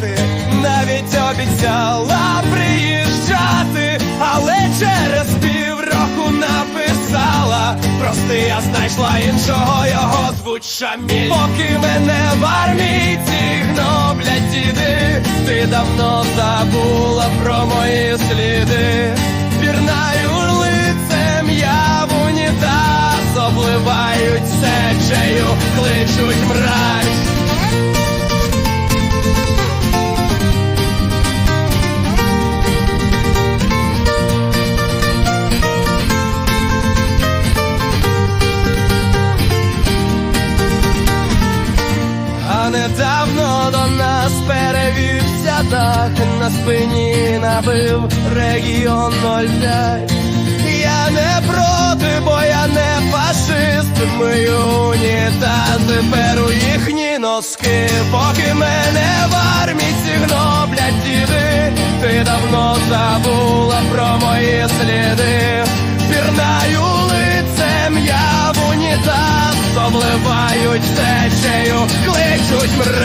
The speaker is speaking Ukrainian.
стала навіть обіцяла приїжджати, але через півроку написала. Прости, я знайшла іншого, його звуть Поки мене в армійці гноблять діди, ти давно забула про мої сліди. Сечею, кличуть мразь. Недавно до нас перевівся дах на спині набив регіон 05 Я не проти, бо я не фашист. Мию унітази, беру їхні носки. Поки мене в армійці гноблять діди. Ти давно забула про мої сліди в унітаз течею, кличуть мразь